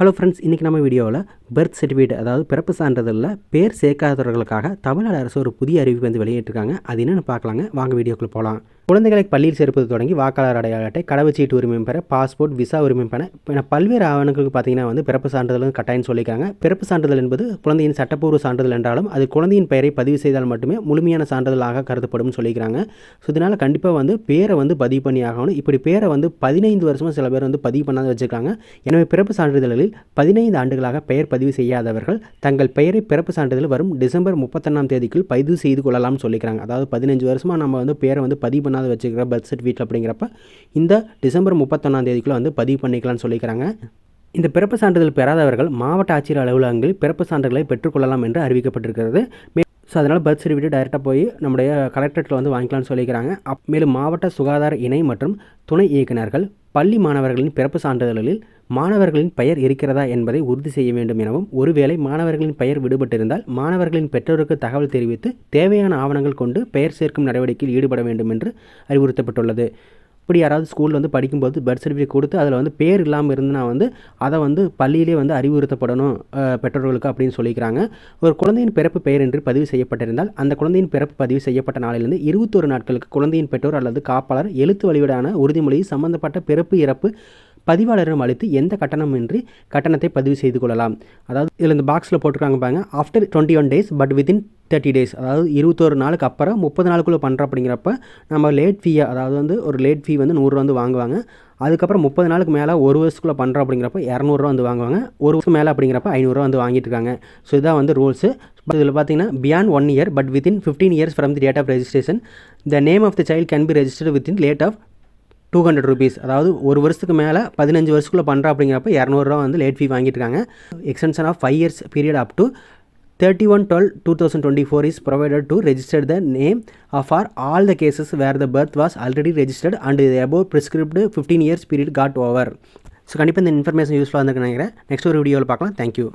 Hello friends இன்றைக்கி நம்ம வீடியோவில் பர்த் சர்டிஃபிகேட் அதாவது பிறப்பு சான்றிதழில் பேர் சேர்க்காதவர்களுக்காக தமிழ்நாடு அரசு ஒரு புதிய அறிவிப்பு வந்து வெளியிட்டிருக்காங்க. அது என்னென்னு பார்க்கலாங்க. வாங்க வீடியோக்குள்ளே போகலாம் குழந்தைகளை பள்ளியில் சேர்ப்பது தொடங்கி வாக்காளர் அடையாள அட்டை கடவுச்சீட்டு உரிமை பெற பாஸ்போர்ட் விசா உரிமை பெற. என பல்வேறு ஆவணங்களுக்கு பார்த்தீங்கன்னா வந்து பிறப்பு சான்றிதழ் கட்டாயம் சொல்லியிருக்காங்க. பிறப்பு சான்றிதழ் என்பது குழந்தையின் சட்டப்பூர்வ சான்றிதழ் என்றாலும் அது குழந்தையின் பெயரை பதிவு செய்தால் மட்டுமே முழுமையான சான்றிதழாக கருதப்படும் சொல்லிக்கிறாங்க ஸோ இதனால் கண்டிப்பாக வந்து பேரை வந்து பதிவு பண்ணி ஆகணும். இப்படி பேரை வந்து பதினைந்து வருஷமாக சில பேர் வந்து பதிவு பண்ணாத வச்சுருக்காங்க. எனவே பிறப்பு சான்றிதழ்களில் பதினைந்து ஆண்டுகளாக பெயர் பதிவு செய்யாதவர்கள் தங்கள் பெயரை பிறப்பு சான்றிதழ் வரும் டிசம்பர் முப்பத்தொன்னாம் தேதிக்குள் பதிவு செய்து கொள்ளலாம்னு சொல்லிக்கிறாங்க அதாவது பதினஞ்சு வருஷமாக நம்ம வந்து பேரை வந்து பதிவு பண்ணாத பண்ணாத வச்சுக்கிற பர்த் சர்டிஃபிகேட் அப்படிங்கிறப்ப இந்த டிசம்பர் முப்பத்தொன்னாம் தேதிக்குள்ளே வந்து பதிவு பண்ணிக்கலாம்னு சொல்லிக்கிறாங்க. இந்த பிறப்பு சான்றிதழ் பெறாதவர்கள் மாவட்ட ஆட்சியர் அலுவலகங்களில் பிறப்பு சான்றிதழை பெற்றுக்கொள்ளலாம் என்று அறிவிக்கப்பட்டிருக்கிறது. ஸோ அதனால் பர்த் சர்டிஃபிகேட் டைரெக்டாக போய் நம்முடைய கலெக்டரேட்டில் வந்து வாங்கிக்கலாம்னு சொல்லிக்கிறாங்க. அப் மேலும் மாவட்ட சுகாதார இணை மற்றும் துணை இயக்குநர்கள் பள்ளி மாணவர்களின் பிறப்பு சான்றிதழ்களில் மாணவர்களின் பெயர் இருக்கிறதா என்பதை உறுதி செய்ய வேண்டும் எனவும் ஒருவேளை மாணவர்களின் பெயர் விடுபட்டிருந்தால் மாணவர்களின் பெற்றோருக்கு தகவல் தெரிவித்து தேவையான ஆவணங்கள் கொண்டு பெயர் சேர்க்கும் நடவடிக்கையில் ஈடுபட வேண்டும் என்று அறிவுறுத்தப்பட்டுள்ளது. இப்படி யாராவது ஸ்கூலில் வந்து படிக்கும்போது பர்த் சர்டிஃபிகேட் கொடுத்து அதில் வந்து பேர் இல்லாமல் இருந்துன்னா வந்து அதை வந்து பள்ளியிலே வந்து அறிவுறுத்தப்படணும் பெற்றோர்களுக்கு அப்படின்னு சொல்லிக்கிறாங்க. ஒரு குழந்தையின் பிறப்பு பெயர் என்று பதிவு செய்யப்பட்டிருந்தால் அந்த குழந்தையின் பிறப்பு பதிவு செய்யப்பட்ட நாளிலிருந்து இருபத்தொரு நாட்களுக்கு குழந்தையின் பெற்றோர் அல்லது காப்பாளர் எழுத்து வழிவிடான உறுதிமொழி சம்பந்தப்பட்ட பிறப்பு இறப்பு பதிவாளரிடம் அளித்து எந்த கட்டணமின்றி கட்டணத்தை பதிவு செய்து கொள்ளலாம். அதாவது இதில் இந்த பாக்ஸில் போட்டிருக்காங்க பாருங்க. After twenty one days but within thirty days அதாவது இருபத்தொரு நாளுக்கு அப்புறம் முப்பது நாளுக்குள்ளே பண்ணுறோம் அப்படிங்கிறப்ப நம்ம லேட் ஃபீயை அதாவது வந்து ஒரு லேட் ஃபீ வந்து நூறுரூவா வந்து வாங்குவாங்க. அதுக்கப்புறம் முப்பது நாளுக்கு மேலே ஒரு வருஷத்துக்குள்ளே பண்ணுறோம் அப்படிங்கிறப்ப இரநூறுவா வந்து வாங்குவாங்க. ஒரு வருஷம் மேலே அப்படிங்கிறப்ப ஐநூறுரூவா வந்து வாங்கிட்டு இருக்காங்க. ஸோ இதுதான் வந்து ரூல்ஸு இதில் பார்த்தீங்கன்னா beyond one year but within fifteen years from the date of registration the name of the child can be registered within late of two hundred rupees அதாவது ஒரு வருஷத்துக்கு மேலே பதினஞ்சு வருஷத்துக்குள்ளே பண்ணுறா அப்படிங்கிறப்ப இரநூறுவா வந்து லேட் ஃபீ வாங்கிட்டு இருக்காங்க extension of five years period up to thirty one twelve two thousand twenty four is provided to register the name of or all the cases where the birth was already registered and above prescribed fifteen years period got over so கண்டிப்பாக இந்த information யூஸ்ஃபுல்லாக இருந்திருக்கு நினைக்கிறேன். Next ஒரு வீடியோவில் பார்க்கலாம். Thank you